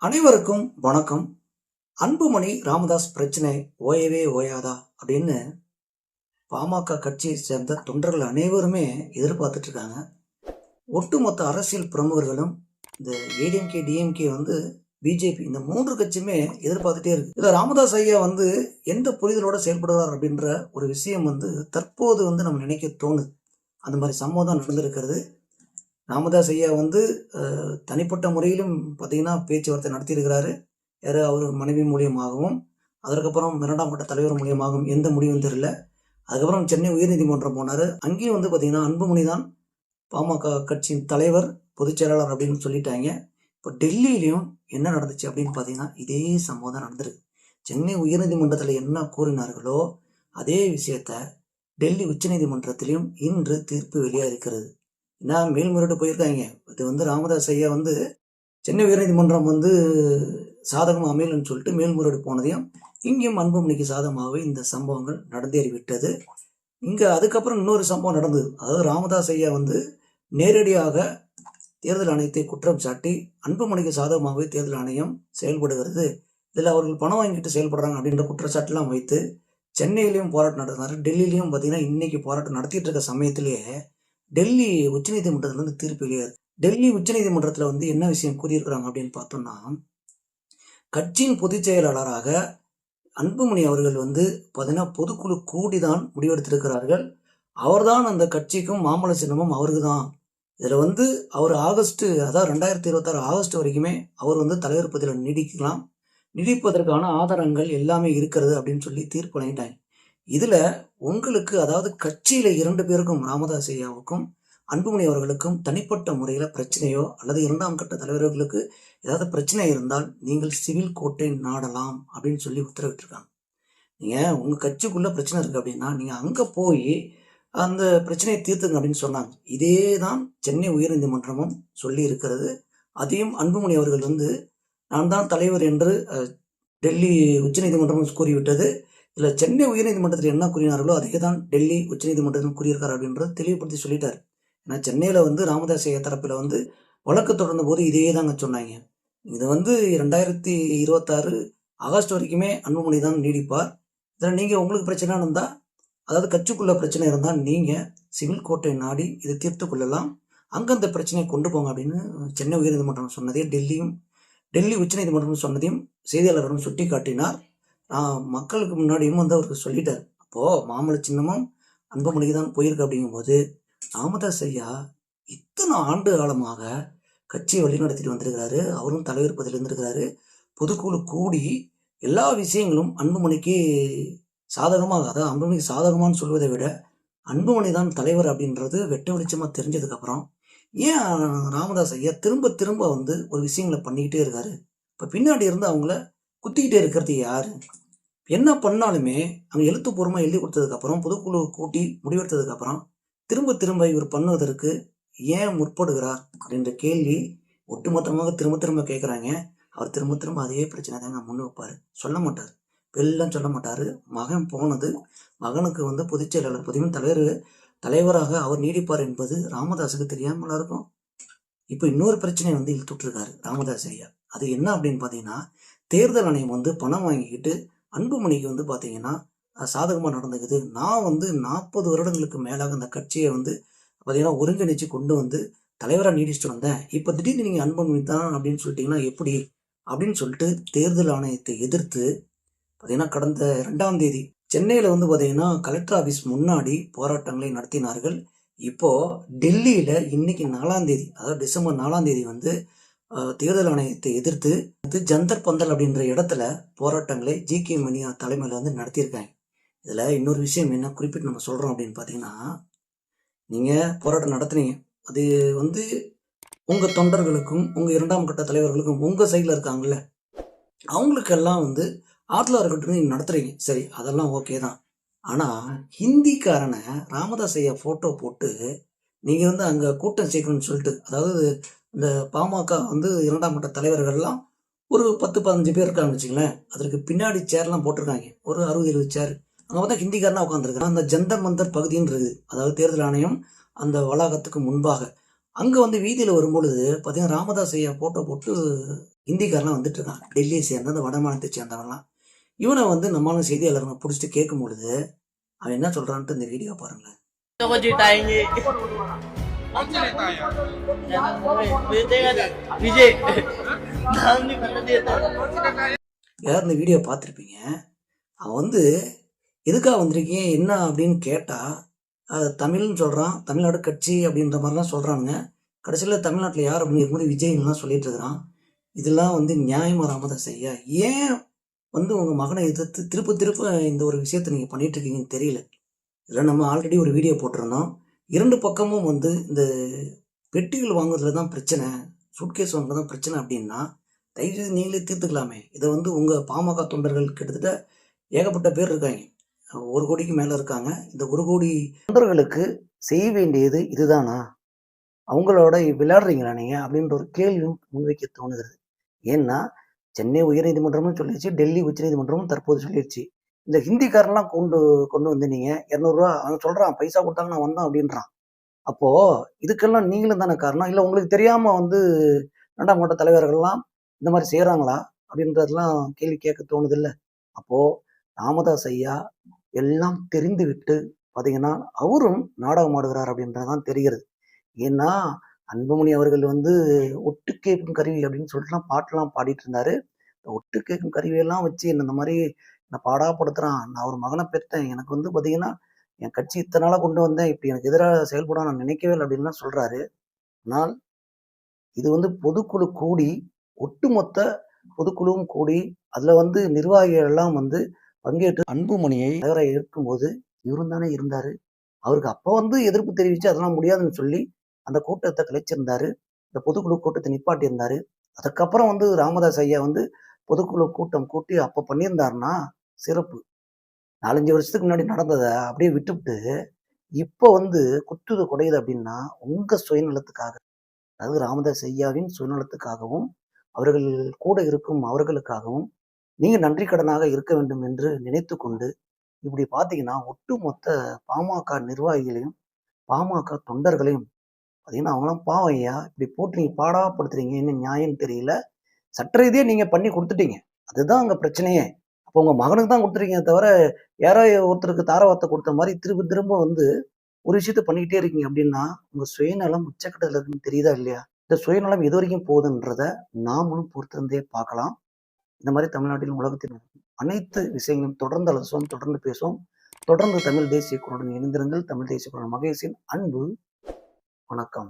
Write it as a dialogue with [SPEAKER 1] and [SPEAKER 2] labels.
[SPEAKER 1] அனைவருக்கும் வணக்கம். அன்புமணி ராமதாஸ் பிரச்சனை ஓயவே ஓயாதா அப்படின்னு பாமக கட்சியை சேர்ந்த தொண்டர்கள் அனைவருமே எதிர்பார்த்துட்டு இருக்காங்க. ஒட்டுமொத்த அரசியல் பிரமுகர்களும் இந்த ஏடிஎம்கே டிஎம்கே வந்து பிஜேபி இந்த மூன்று கட்சியுமே எதிர்பார்த்துட்டே இருக்கு. இதுல ராமதாஸ் ஐயா வந்து எந்த புரிதலோட செயல்படுவார் அப்படின்ற ஒரு விஷயம் வந்து தற்போது வந்து நம்ம நினைக்க தோணுது. அந்த மாதிரி சம்பவம் தான் நடந்திருக்கிறது. ராமதாஸ் ஐயா வந்து தனிப்பட்ட முறையிலும் பார்த்தீங்கன்னா பேச்சுவார்த்தை நடத்தியிருக்கிறாரு. யார்? அவர் மனைவி மூலியமாகவும் அதற்கப்புறம் இரண்டாம் கட்ட தலைவர் மூலியமாகவும் எந்த முடிவும் தெரியல. அதுக்கப்புறம் சென்னை உயர்நீதிமன்றம் போனார். அங்கேயும் வந்து பார்த்தீங்கன்னா அன்புமணி தான் பாமக கட்சியின் தலைவர் பொதுச் செயலாளர் அப்படின்னு சொல்லிட்டாங்க. இப்போ டெல்லியிலையும் என்ன நடந்துச்சு அப்படின்னு பார்த்தீங்கன்னா இதே சம்பவம் தான் நடந்திருக்கு. சென்னை உயர்நீதிமன்றத்தில் என்ன கூறினார்களோ அதே விஷயத்த டெல்லி உச்சநீதிமன்றத்திலையும் இன்று தீர்ப்பு வெளியாக இருக்கிறது ஏன்னா மேல்முறையீடு போயிருக்காங்க. இது வந்து ராமதாஸ் ஐயா வந்து சென்னை உயர்நீதிமன்றம் வந்து சாதகமாக அமையலன்னு சொல்லிட்டு மேல்முறையீடு போனதையும் இங்கேயும் அன்புமணிக்கு சாதகமாகவே இந்த சம்பவங்கள் நடந்தேறி விட்டது. இங்கே அதுக்கப்புறம் இன்னொரு சம்பவம் நடந்தது. அதாவது ராமதாஸ் ஐயா வந்து நேரடியாக தேர்தல் ஆணையத்தை குற்றம் சாட்டி அன்புமணிக்கு சாதகமாகவே தேர்தல் ஆணையம் செயல்படுகிறது. இதில் அவர்கள் பணம் வாங்கிட்டு செயல்படுறாங்க அப்படின்ற குற்றச்சாட்டுலாம் வைத்து சென்னையிலையும் போராட்டம் நடத்தினார் டெல்லியிலையும் பார்த்தீங்கன்னா இன்னைக்கு போராட்டம் நடத்திட்டு இருக்க சமயத்திலேயே டெல்லி உச்சநீதிமன்றத்திலிருந்து தீர்ப்பு வெளியாது டெல்லி உச்சநீதிமன்றத்தில் வந்து என்ன விஷயம் கூறியிருக்கிறாங்க அப்படின்னு பார்த்தோம்னா கட்சியின் பொதுச் செயலாளராக அன்புமணி அவர்கள் வந்து பார்த்தீங்கன்னா பொதுக்குழு கூடிதான் முடிவெடுத்திருக்கிறார்கள். அவர்தான் அந்த கட்சிக்கும் மாம்பழ சின்னமும் அவருக்கு தான் இதில் வந்து அவர் ஆகஸ்ட் அதாவது ரெண்டாயிரத்தி இருபத்தாறு ஆகஸ்ட் வரைக்குமே அவர் வந்து தலைவர் பதவியில் நீடிக்கலாம். நீடிப்பதற்கான ஆதாரங்கள் எல்லாமே இருக்கிறது அப்படின்னு சொல்லி தீர்ப்பு வழங்கிட்டாங்க. இதில் உங்களுக்கு அதாவது கட்சியில் இரண்டு பேருக்கும் ராமதாஸ் ஐயாவுக்கும் அன்புமணி அவர்களுக்கும் தனிப்பட்ட முறையில் பிரச்சனையோ அல்லது இரண்டாம் கட்ட தலைவர்களுக்கு ஏதாவது பிரச்சனை இருந்தால் நீங்கள் சிவில் கோர்ட்டை நாடலாம் அப்படின்னு சொல்லி உத்தரவிட்டிருக்காங்க. நீங்கள் உங்கள் கட்சிக்குள்ளே பிரச்சனை இருக்குது அப்படின்னா நீங்கள் அங்கே போய் அந்த பிரச்சனையை தீர்த்துங்க அப்படின்னு சொன்னாங்க. இதே தான் சென்னை உயர்நீதிமன்றமும் சொல்லி இருக்கிறது. அதையும் அன்புமணி அவர்கள் வந்து நான் தான் தலைவர் என்று டெல்லி டெல்லி உச்சநீதிமன்றமும் கூறிவிட்டது. இதில் சென்னை உயர்நீதிமன்றத்தில் என்ன கூறினார்களோ அதே தான் டெல்லி உச்சநீதிமன்றத்திலும் கூறியிருக்கார் அப்படின்றத தெளிவுபடுத்தி சொல்லிட்டார். ஏன்னா சென்னையில் வந்து ராமதாஸ் ஐயா தரப்பில் வந்து வழக்கு தொடர்ந்த போது இதே தாங்க சொன்னாங்க. இது வந்து ரெண்டாயிரத்தி இருபத்தாறு ஆகஸ்ட் வரைக்குமே அன்புமணி தான் நீடிப்பார். இதில் நீங்கள் உங்களுக்கு பிரச்சனை இருந்தால் அதாவது கட்சிக்குள்ள பிரச்சனை இருந்தால் நீங்கள் சிவில் கோர்ட்டை நாடி இதை தீர்த்து கொள்ளலாம். அங்கே அந்த பிரச்சனையை கொண்டு போங்க அப்படின்னு சென்னை உயர்நீதிமன்றம் சொன்னதே டெல்லியும் டெல்லி உச்சநீதிமன்றம் சொன்னதையும் செய்தியாளர்களும் சுட்டி காட்டினார் நான் மக்களுக்கு முன்னாடியும் வந்து அவருக்கு சொல்லிட்டார். அப்போது மாமல்ல சின்னமும் அன்புமணிக்கு தான் போயிருக்கு அப்படிங்கும்போது ராமதாஸ் ஐயா இத்தனை ஆண்டு காலமாக கட்சியை வழிநடத்திட்டு வந்திருக்கிறாரு. அவரும் தலைவர் பதவியில் இருந்திருக்கிறாரு. பொதுக்குழு கூடி எல்லா விஷயங்களும் அன்புமணிக்கு சாதகமாக அதாவது அன்புமணிக்கு சாதகமானு சொல்வதை விட அன்புமணி தான் தலைவர் அப்படின்றது வெட்ட வெளிச்சமாக தெரிஞ்சதுக்கப்புறம் ஏன் ராமதாஸ் ஐயா திரும்ப திரும்ப வந்து ஒரு விஷயங்களை பண்ணிக்கிட்டே இருக்காரு? இப்போ பின்னாடி இருந்து அவங்கள குத்திக்கிட்டே இருக்கிறது யாரு? என்ன பண்ணாலுமே அவங்க எழுத்துப்பூர்வமாக எழுதி கொடுத்ததுக்கப்புறம் பொதுக்குழு கூட்டி முடிவெடுத்ததுக்கப்புறம் திரும்ப திரும்ப இவர் பண்ணுவதற்கு ஏன் முற்படுகிறார் அப்படின்ற கேள்வி ஒட்டுமொத்தமாக திரும்ப திரும்ப கேட்குறாங்க. அவர் திரும்ப திரும்ப அதே பிரச்சனை தாங்க முன் வைப்பார். சொல்ல மாட்டார். வெளிலாம் சொல்ல மாட்டார். மகன் போனது மகனுக்கு வந்து பொதுச் செயலாளர் தலைவர் தலைவராக அவர் நீடிப்பார் என்பது ராமதாஸுக்கு தெரியாமலா இருக்கும் இப்போ இன்னொரு பிரச்சனை வந்து இழுத்துட்ருக்காரு ராமதாஸ் ஐயா. அது என்ன அப்படின்னு பார்த்தீங்கன்னா தேர்தல் ஆணையம் வந்து பணம் வாங்கிக்கிட்டு அன்புமணிக்கு வந்து பார்த்தீங்கன்னா சாதகமாக நடந்துக்குது. நான் வந்து நாற்பது வருடங்களுக்கு மேலாக அந்த கட்சியை வந்து பார்த்தீங்கன்னா ஒருங்கிணைச்சு கொண்டு வந்து தலைவராக நீடிச்சுட்டு வந்தேன். இப்போ திடீர்னு நீங்கள் அன்புமணி தான் அப்படின்னு சொல்லிட்டீங்கன்னா எப்படி? அப்படின்னு சொல்லிட்டு தேர்தல் ஆணையத்தை எதிர்த்து பார்த்தீங்கன்னா கடந்த ரெண்டாம் தேதி சென்னையில் வந்து பார்த்தீங்கன்னா கலெக்டர் ஆஃபீஸ் முன்னாடி போராட்டங்களை நடத்தினார்கள். இப்போது டெல்லியில் இன்னைக்கு நாலாம் தேதி அதாவது டிசம்பர் நாலாம் தேதி வந்து தேர்தல் ஆணையத்தை எதிர்த்து வந்து ஜந்தர் பந்தல் அப்படின்ற இடத்துல போராட்டங்களை ஜி. கே. மணியா தலைமையில் வந்து நடத்தியிருக்காங்க. இதில் இன்னொரு விஷயம் என்ன குறிப்பிட்டு நம்ம சொல்கிறோம் அப்படின்னு பார்த்தீங்கன்னா நீங்கள் போராட்டம் நடத்துனீங்க. அது வந்து உங்கள் தொண்டர்களுக்கும் உங்கள் இரண்டாம் கட்ட தலைவர்களுக்கும் உங்கள் சைடில் இருக்காங்கல்ல அவங்களுக்கெல்லாம் வந்து ஆற்றுல இருக்கட்டும் நீங்கள் நடத்துறீங்க. சரி அதெல்லாம் ஓகே தான். ஆனால் ஹிந்திக்காரனை ராமதாஸ் ஐயா ஃபோட்டோ போட்டு நீங்கள் வந்து அங்கே கூட்டம் சேர்க்கணும்னு சொல்லிட்டு அதாவது இந்த பாமக வந்து இரண்டாம் கட்ட தலைவர்கள்லாம் ஒரு பத்து பதினஞ்சு பேர் இருக்காங்க வச்சுங்களேன் அதற்கு பின்னாடி சேர்லாம் போட்டிருக்காங்க. ஒரு அறுபது எழுபது சேர். அங்கே பார்த்தா ஹிந்திக்காரனா உட்காந்துருக்காங்க அந்த ஜந்தர் மந்தர் பகுதின்னு அதாவது தேர்தல் ஆணையம் அந்த வளாகத்துக்கு முன்பாக. அங்கே வந்து வீதியில் வரும்பொழுது பார்த்தீங்கன்னா ராமதாஸ் ஐயா ஃபோட்டோ போட்டு ஹிந்திக்காரெலாம் வந்துட்டு இருக்காங்க டெல்லியை சேர்ந்த அந்த வடமானத்தை சேர்ந்தவன்லாம். இவனை வந்து நம்மளும் செய்தியாளருங்க பிடிச்சிட்டு கேட்கும் பொழுது அவன் என்ன சொல்கிறான்ட்டு இந்த வீடியோ பாருங்களேன்.
[SPEAKER 2] कौन सा नेता है यहाँ
[SPEAKER 3] देगा विजय नाम नहीं पता देता
[SPEAKER 2] कौन सा नेता है
[SPEAKER 1] யார் இந்த வீடியோ பார்த்துருப்பீங்க அவன் வந்து எதுக்காக வந்திருக்கீங்க என்ன அப்படின்னு கேட்டால் அது தமிழ்னு சொல்கிறான் தமிழ்நாடு கட்சி அப்படின்ற மாதிரிலாம் சொல்கிறானுங்க கடைசியில் தமிழ்நாட்டில் யார் அப்படின்னு இருக்கும்போது விஜய்லாம் சொல்லிட்டு இருக்கிறான் இதெல்லாம் வந்து நியாயமா ராமதாஸ் ஐயா ஏன் வந்து உங்கள் மகனை எதிர்த்து திருப்ப திருப்ப இந்த ஒரு விஷயத்தை நீங்கள் பண்ணிட்டு இருக்கீங்கன்னு தெரியல இதில் நம்ம ஆல்ரெடி ஒரு வீடியோ போட்டிருந்தோம் இரண்டு பக்கமும் வந்து இந்த பெட்டிகள் வாங்குறதுல தான் பிரச்சனை சூட்கேஸ் வாங்குறது தான் பிரச்சனை அப்படின்னா தயவுசெய்து நீங்களே தீர்த்துக்கலாமே. இதை வந்து உங்கள் பாமக தொண்டர்கள் கிட்டத்தட்ட ஏகப்பட்ட பேர் இருக்காங்க. ஒரு கோடிக்கு மேலே இருக்காங்க. இந்த ஒரு கோடி தொண்டர்களுக்கு செய்ய வேண்டியது இதுதானா? அவங்களோட விளையாடுறீங்களா நீங்கள் அப்படின்ற ஒரு கேள்வியும் முன்வைக்க தோணுகிறது. ஏன்னா சென்னை உயர்நீதிமன்றமும் சொல்லிடுச்சு டெல்லி உச்சநீதிமன்றமும் தற்போது சொல்லிடுச்சு. இந்த ஹிந்திக்காரெல்லாம் கொண்டு கொண்டு வந்து நீங்கள் இரநூறுவா அவன் சொல்கிறான் பைசா கொடுத்தாங்க நான் வந்தேன் அப்படின்றான். அப்போது இதுக்கெல்லாம் நீங்களும் தானே காரணம்? இல்லை உங்களுக்கு தெரியாமல் வந்து ரெண்டாம் கட்ட தலைவர்கள்லாம் இந்த மாதிரி செய்கிறாங்களா அப்படின்றதெல்லாம் கேள்வி கேட்க தோணுதில்லை. அப்போது ராமதாஸ் ஐயா எல்லாம் தெரிந்து விட்டு பார்த்தீங்கன்னா அவரும் நாடகம் ஆடுகிறார் அப்படின்றதான் தெரிகிறது. ஏன்னா அன்புமணி அவர்கள் வந்து ஒட்டு கேட்கும் கருவி அப்படின்னு சொல்லிட்டுலாம் பாட்டெல்லாம் பாடிட்டு இருந்தாரு. ஒட்டு கேட்கும் கருவியெல்லாம் வச்சு என்ன இந்த மாதிரி நான் பாடாப்படுத்துறான் நான் ஒரு மகனை பெற்றேன். எனக்கு வந்து பார்த்தீங்கன்னா என் கட்சி இத்தனை நாளாக கொண்டு வந்தேன். இப்படி எனக்கு எதிராக செயல்பட நான் நினைக்கவே இல்லை அப்படின்லாம் சொல்கிறாரு ஆனால் இது வந்து பொதுக்குழு கூடி ஒட்டுமொத்த பொதுக்குழுவும் கூடி அதில் வந்து நிர்வாகிகள் எல்லாம் வந்து பங்கேற்று அன்புமணியை தலைவராக ஏற்கும்போது இவரும் தானே இருந்தார். அவருக்கு அப்போ வந்து எதிர்ப்பு தெரிவித்து அதெல்லாம் முடியாதுன்னு சொல்லி அந்த கூட்டத்தை கலைச்சிருந்தார். இந்த பொதுக்குழு கூட்டத்தை நிப்பாட்டியிருந்தார். அதுக்கப்புறம் வந்து ராமதாஸ் ஐயா வந்து பொதுக்குழு கூட்டம் கூட்டி அப்போ பண்ணியிருந்தாருன்னா சிறப்பு. நாலஞ்சு வருஷத்துக்கு முன்னாடி நடந்ததை அப்படியே விட்டுவிட்டு இப்போ வந்து குத்துது குடையுது அப்படின்னா உங்க சுயநலத்துக்காக அதாவது ராமதாஸ் ஐயாவின் சுயநலத்துக்காகவும் அவர்கள் கூட இருக்கும் அவர்களுக்காகவும் நீங்கள் நன்றி கடனாக இருக்க வேண்டும் என்று நினைத்து கொண்டு இப்படி பார்த்தீங்கன்னா ஒட்டுமொத்த பாமக நிர்வாகிகளையும் பாமக தொண்டர்களையும் பார்த்தீங்கன்னா அவங்களாம் பாவம் ஐயா இப்படி போட்டு நீங்கள் பாடாப்படுத்துறீங்க என்ன நியாயம்னு தெரியல சட்ட ரீதியா நீங்க பண்ணி கொடுத்துட்டீங்க. அதுதான் அங்கே பிரச்சனையே. அப்போ உங்கள் மகனுக்கு தான் கொடுத்துருக்கீங்க தவிர யாரோ ஒருத்தருக்கு தாரவார்த்தை கொடுத்த மாதிரி திரும்ப திரும்ப வந்து ஒரு விஷயத்த பண்ணிக்கிட்டே இருக்கீங்க அப்படின்னா உங்கள் சுயநலம் உச்சக்கட்டத்தில் இருக்குன்னு தெரியுதா இல்லையா? இந்த சுயநலம் எது வரைக்கும் போகுதுன்றத நாமளும் பொறுத்திருந்தே பார்க்கலாம். இந்த மாதிரி தமிழ்நாட்டில் உலகத்தில் அனைத்து விஷயங்களும் தொடர்ந்து அலசுவோம் தொடர்ந்து பேசுவோம். தொடர்ந்து தமிழ் தேசிய குரலுடன் இணைந்திருங்கள். தமிழ் தேசிய குரல் மகேஷின் அன்பு. வணக்கம்.